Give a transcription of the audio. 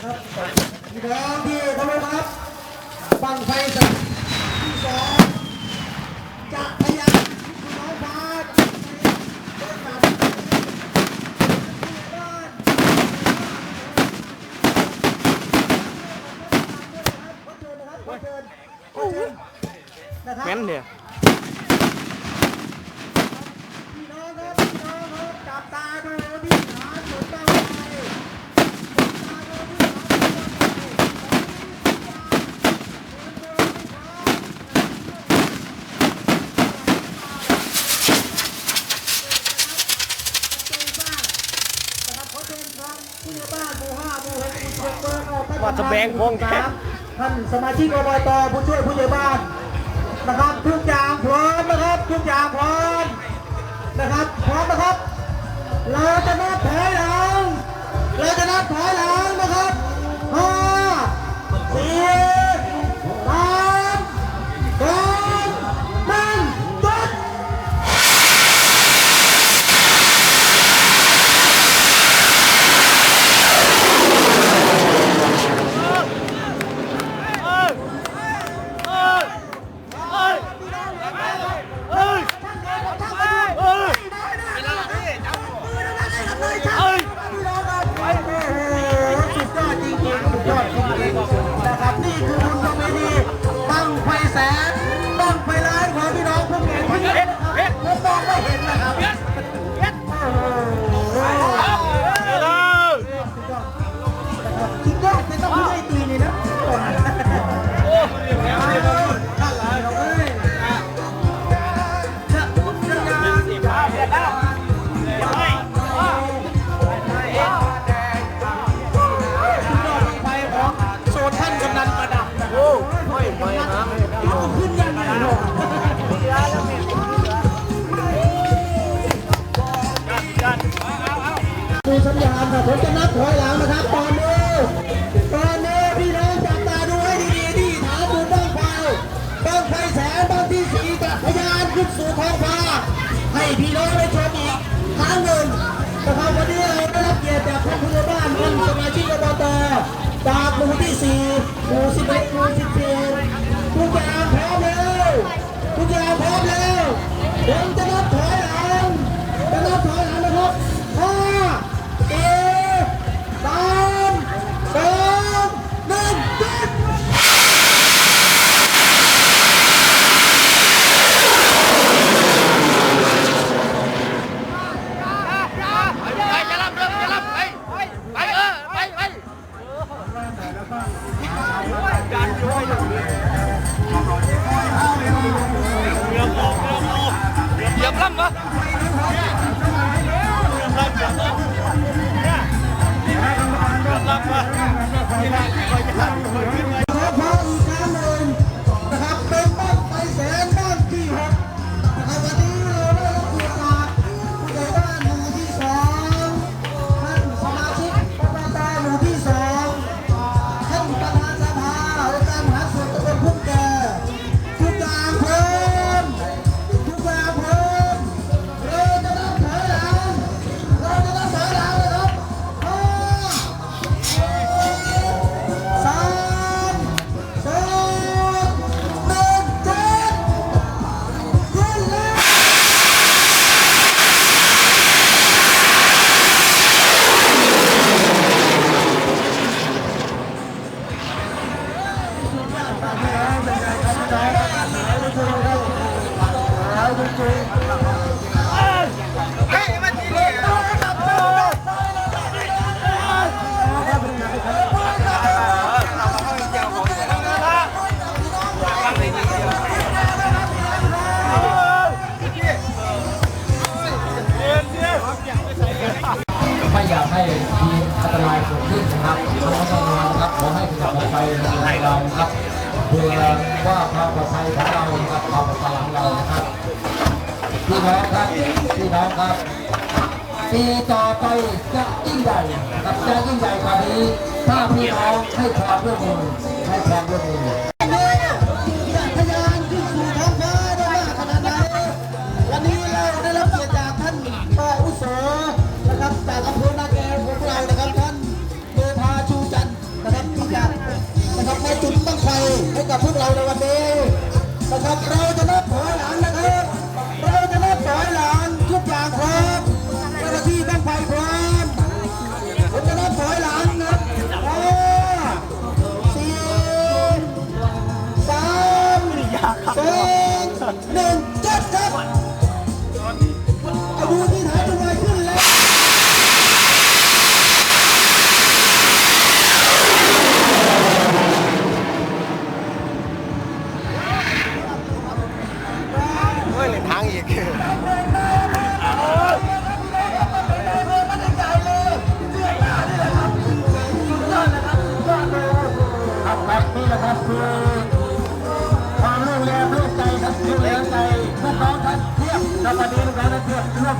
นะครับพี่น้องที่เคารพครับบังไฟสักที่สองจะพยายามพี่น้องฟ้าเดินมาที่บ้านขอเชิญนะครับขอเชิญขอเชิญนะครับแม่นเดียว พี่น้องครับพี่น้องครับจับตาดูที่ฐานสุดตั้งใจจับตาดูที่ฐานสุดตั้งใจ ว่าจะแบงพงแค่ท่านสมาชิกอบตผู้ช่วยผู้ใหญ่บ้านนะครับทุกอย่างพร้อมนะครับทุกอย่างพร้อมนะครับพร้อมนะครับ เราจะนับถอยหลังเราจะนับถอยหลังนะครับ สัญญาณค่ะผมจะนับถอยหลังนะครับตอนนี้ตอนนี้พี่น้องจับตาดูให้ดีๆที่ฐานบุญบ้างไฟบ้างไฟแสนบ้างที่สีกับพยานขึ้นสู่ท้องฟ้าให้พี่น้องได้ชมอีกครั้งหนึ่งนะครับวันนี้เราได้รับเกียรติจากท่านผู้ใหญ่บ้านท่านสมาชิกอบตจากหมู่ที่สี่หมู่สิบเอ็ดหมู่สิบสี่ทุกอย่างพร้อมแล้วทุกอย่างพร้อมแล้วผมจะนับถอยหลังจะนับถอยหลังนะครับห้าสี่สามสองหนึ่งจุด ไปจะรับเริ่มจะรับไปไปเออไปไป เหยียบล่ำวะ ไม่อยากให้มีอันตรายเกิดขึ้นนะครับขอแนะนำนะครับขอให้ขับไปในเราครับ เพื่อว่าความปลอดภัยของเราครับความปลอดภัยของเรานะครับพี่น้องครับพี่น้องครับปีต่อไปจะยิ่งใหญ่ครับจะยิ่งใหญ่กว่านี้ถ้าพี่น้องให้ความร่วมมือให้ความร่วมมือ กับพวกเราในวันนี้นะครับเราจะได้ กครับครับนี่แหละครับคือความร่วมแรงร่วมใจครับร่วมแรงใจพวกน้องท่านเทียบกับวันนี้ทุกท่านเทียบร่วม